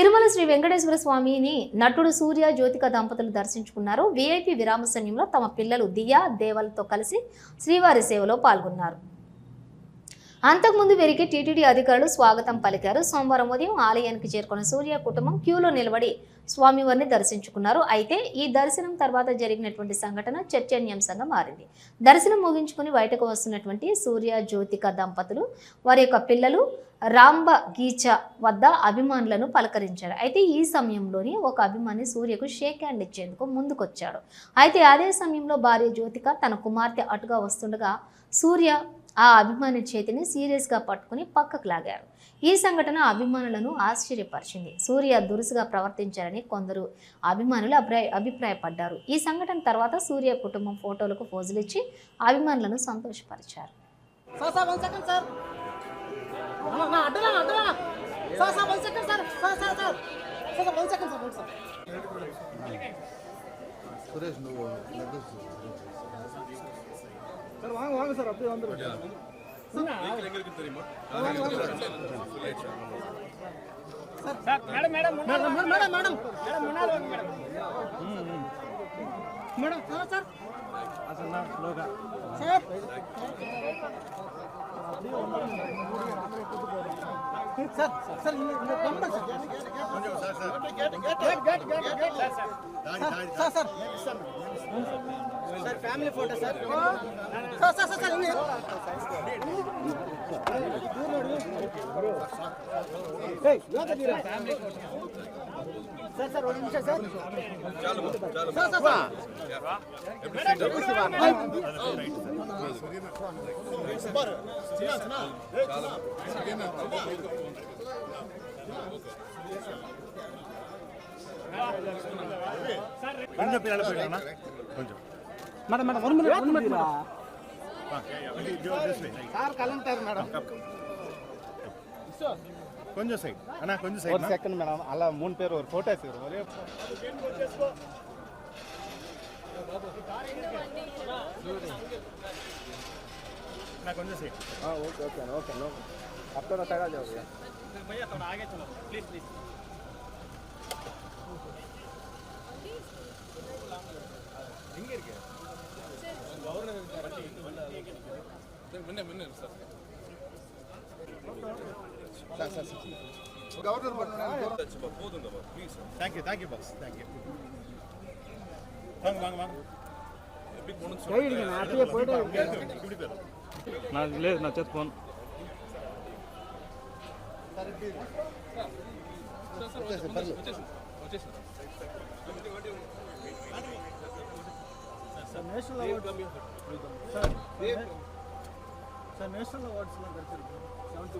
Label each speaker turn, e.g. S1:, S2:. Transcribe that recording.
S1: తిరుమల శ్రీ వెంకటేశ్వర స్వామిని నటుడు సూర్య జ్యోతిక దంపతులు దర్శించుకున్నారు. వీఐపీ విరామ సమయంలో తమ పిల్లలు దియా దేవలతో కలిసి శ్రీవారి సేవలో పాల్గొన్నారు. అంతకుముందు వీరికి టీటీడీ అధికారులు స్వాగతం పలికారు. సోమవారం ఉదయం ఆలయానికి చేరుకున్న సూర్య కుటుంబం క్యూలో నిలబడి స్వామివారిని దర్శించుకున్నారు. అయితే ఈ దర్శనం తర్వాత జరిగినటువంటి సంఘటన చర్చనీయాంశంగా మారింది. దర్శనం ముగించుకుని బయటకు వస్తున్నటువంటి సూర్య జ్యోతిక దంపతులు వారి యొక్క పిల్లలు రాంబ గీచ వద్ద అభిమానులను పలకరించారు అయితే ఈ సమయంలోనే ఒక అభిమాని సూర్యకు షేక్ హ్యాండ్ ఇచ్చేందుకు ముందుకొచ్చాడు. అయితే అదే సమయంలో భార్య జ్యోతిక తన కుమార్తె అటుగా వస్తుండగా సూర్య ఆ అభిమాని చేతిని సీరియస్గా పట్టుకుని పక్కకు లాగారు. ఈ సంఘటన అభిమానులను ఆశ్చర్యపరిచింది. సూర్య దురుసుగా ప్రవర్తించారని కొందరు అభిమానులు అభిప్రాయ అభిప్రాయపడ్డారు. ఈ సంఘటన తర్వాత సూర్య కుటుంబం ఫోటోలకు పోజులు ఇచ్చి అభిమానులను సంతోషపరిచారు.
S2: நான் அடலாம் அடலாம் sir
S3: sir one second
S2: sir sir sir sir sir sir one second sir one sir Suresh no sir வாங்க வாங்க சார் அப்படியே வந்துருங்க. தெரியுமா? Sir sir number sir sir sir sir family photo sir sir sir sir ಇಲ್ಲಿ family photo sir sir sir sir. Sir ఇంగే sir sir ఒక నిమిషం. Sir sir sir sir
S4: கொஞ்சம் சைடு அண்ணா கொஞ்சம்
S2: சைடு ஒரு செகண்ட் மேடம் அல்ல மூணு
S4: பேர் ஒரு ஃபோட்டோ எடுத்துக்கிறோம் ஒரே நான் கொஞ்சம் சைடு ஆ ஓகே
S3: ஓகே
S4: ஓகே
S3: नो अब तो तैयार हो गया भैया थोड़ा आगे
S4: चलो प्लीज़ प्लीज़
S3: ಹಿಂಗೆ ಇರ್ಕೆ ಗೌರ್ನರ್ ಮುನ್ನೆ ಮುನ್ನೆ ಸರ್ ఓకే ఓకే నో అప్పుడు తగా జావు
S4: தேங்க்யூ தேங்க்யூ பாஸ் தேங்க்யூ வாங்க வாங்க வாங்க
S2: கையிடுங்க நான் அப்படியே போயிட்டு
S4: இப்படி பேர்
S5: నాకు లేదు నా చేతి
S2: phone sir national award sir sir national awards seventy